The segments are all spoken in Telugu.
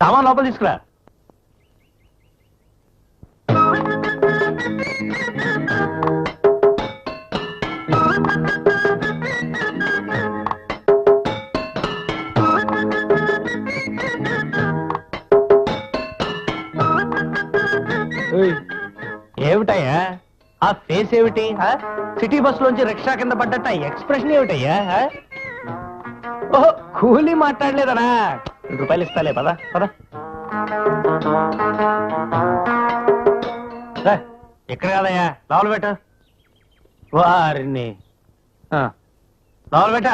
సామాన్ లోపల తీసుకురా. ఏమిటయ్యా? ఆ ఫేస్ ఏమిటి సిటీ బస్ లోంచి రిక్షా కింద పడ్డట్టు ఆ ఎక్స్ప్రెషన్ ఏమిటయ్యా ఓహో కూలీ మాట్లాడలేదనా? రెండు రూపాయలు ఇస్తాలే పద పద. రా, ఇక్కడ కాదయ్యా? లోపల పెట్ట వారిని. ఆ, లోపల పెట్ట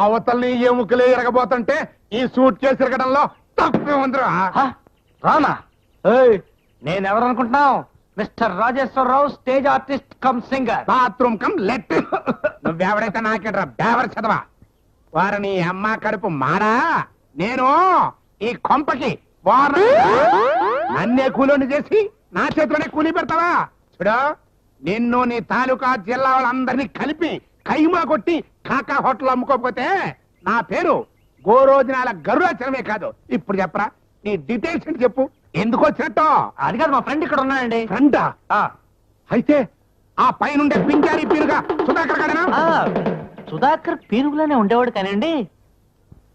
అవతల్ని ఎముకలే ఎరగబోతుంటే ఈ సూట్ కేసు ఎరగడంలో తప్పే ఉందిరా. హ? నేను ఏయ్, mister Rajeswararao stage artist cum singer. Bathroom cum let. నువ్వెవడైతే నాకేట్రా బేవర్ చదవా? వారిని అమ్మ కడుపు మారా? నేను ఈ కొంపకి వారు నన్నే కూలోని చేసి నా చేతిలోనే కూలీ పెడతావా? చూడు నిన్ను నీ తాలూకా జిల్లా వాళ్ళందరినీ కలిపి కైమా కొట్టి కాకా హోటల్ అమ్ముకోకపోతే నా పేరు గోరోజనాల గరుడాచరమే కాదు. ఇప్పుడు చెప్పరా నీ డీటెయిల్స్ చెప్పు. ఎందుకు వచ్చినట్టు అది కాదు మా ఫ్రెండ్ ఇక్కడ ఉన్నాడండి. ఫ్రెండా ఆ, అయితే ఆ పైనుండే పింజారి పీరుగా సుధాకర్ గాడనా ఆ, సుధాకర్ పీరుగులోనే ఉండేవాడు కానండి.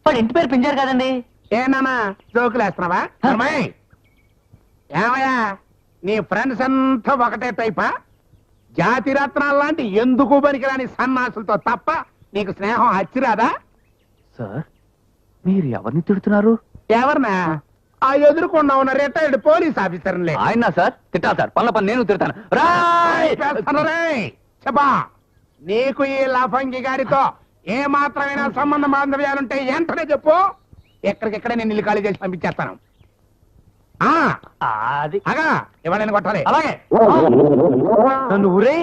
వాడు ఇంటి పేరు పింజారు కదండి. ఏనానా జోకులు వేస్తున్నావా? ఏమయ్యా నీ ఫ్రెండ్స్ అంతా ఒకటే టైపా జాతి రత్నాలు లాంటి ఎందుకు పనికిరాని సన్నాసులతో తప్ప నీకు స్నేహం హచ్చిరాదా సార్ మీరు ఎవరిని తిడుతున్నారు? ఎవరినా? ఆ ఎదురుకుండా ఉన్న రిటైర్డ్ పోలీస్ ఆఫీసర్లే ఆయన సార్? తిట్టాలి సార్. పనుల పని నేను తిడతాను. రాయ్! చెప్పా. నీకు ఈ లఫంగి గారితో ఏ మాత్రమైనా సంబంధ బాంధవ్యాలుంటే వెంటనే చెప్పు. ఎక్కడికెక్కడ నేను ఇల్లు ఖాళీ చేసి పంపించేస్తాను. ఆ. అది. అగా ఇవాళ నేను కొట్టాలి. అలాగే. నన్ను ఊరే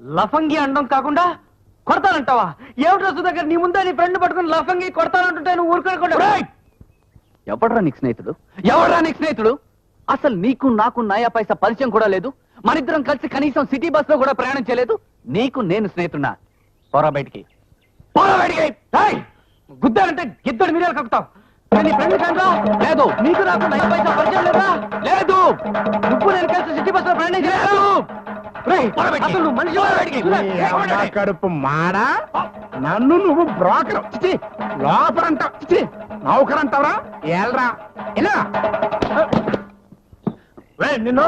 లఫంగి అండం కాకుండా కొడతానంటావా? ఏమిటో సుధాకర్ నీ ముందే నీ ఫ్రెండ్ పట్టుకుని లఫంగి కొడతానంటుంటే నువ్వు ఊరుకోకుండా ఎవడరా నీకు స్నేహితుడు? ఎవడరా నీకు స్నేహితుడు? అసలు నీకు నాకు నాయా పైసా పరిచయం కూడా లేదు. మనిద్దరం కలిసి కనీసం సిటీ బస్లో కూడా ప్రయాణం చేయలేదు. నీకు నేను స్నేహితున్నా. పోరా బయటికి. పోరా బయటికి. ఏయ్! గిద్దడు మీడియాలు కక్కుతావు. లేదు. నీకు నాకు నయా పైసా పరిచయం లేదా? లేదు. నువ్వు నేను కలిసి సిటీ బస్లో ప్రయాణం చేయలేదు. కడుపు మాడా? నన్ను నువ్వు బ్రోకర్. చిచి లోపర్ అంటావు చిచి నౌకర్ అంటావరా ఏల్రా ఇలా నిన్ను